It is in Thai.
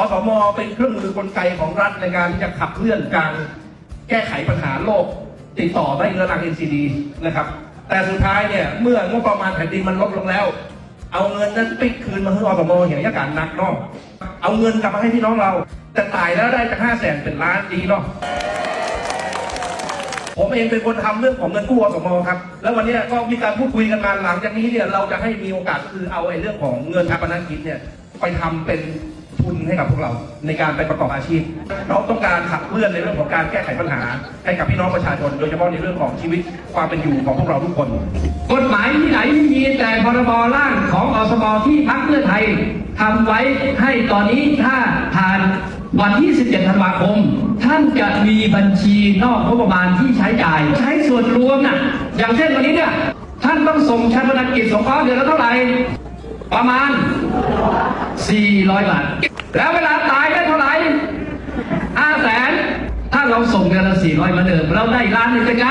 อสมเป็นเครื่องมือกลไกของรัฐในการที่จะขับเคลื่อนการแก้ไขปัญหาโลกติดต่อไม่เรื้อรัง NCD นะครับ แต่สุดท้ายเนี่ยเมื่องบประมาณแผ่นดินมันลดลงแล้ว เอาเงินนั้นปิดคืนมาให้อสมอย่างนี้การหนักนาะเอาเงินกลับมาให้พี่น้องเรา แต่ตายแล้วได้จากห้าแสนเป็นล้านดีเนาะผมเองเป็นคนทำเรื่องของเงินกู้อสมครับ แล้ววันนี้ก็มีการพูดคุยกันมาหลังจากนี้เนี่ยเราจะให้มีโอกาสคือเอาไอ้เรื่องของเงินชาปนกิจเนี่ยไปทำเป็น ทุนให้กับพวกเราในการไปประกอบอาชีพ เราต้องการขับเคลื่อนในเรื่องของการแก้ไขปัญหา ให้กับพี่น้องประชาชน โดยเฉพาะในเรื่องของชีวิตความเป็นอยู่ของพวกเราทุกคน กฎหมายที่ไหนมีแต่พรบร่างของอสมที่พักเพื่อไทยทำไว้ให้ตอนนี้ถ้าผ่านวันที่ 17 ธันวาคม ท่านจะมีบัญชีนอกงบประมาณที่ใช้จ่าย ใช้ส่วนรวมน่ะ อย่างเช่นวันนี้เนี่ย ท่านต้องส่งชาปนกิจสงเคราะห์เดือนละเท่าไหร่ ประมาณ 400 บาท แล้วเวลาตายได้เท่าไหร่5แสนถ้าเราส่งเดือนละ400มาเดิม เราได้ล้านหนึ่งเป็นไง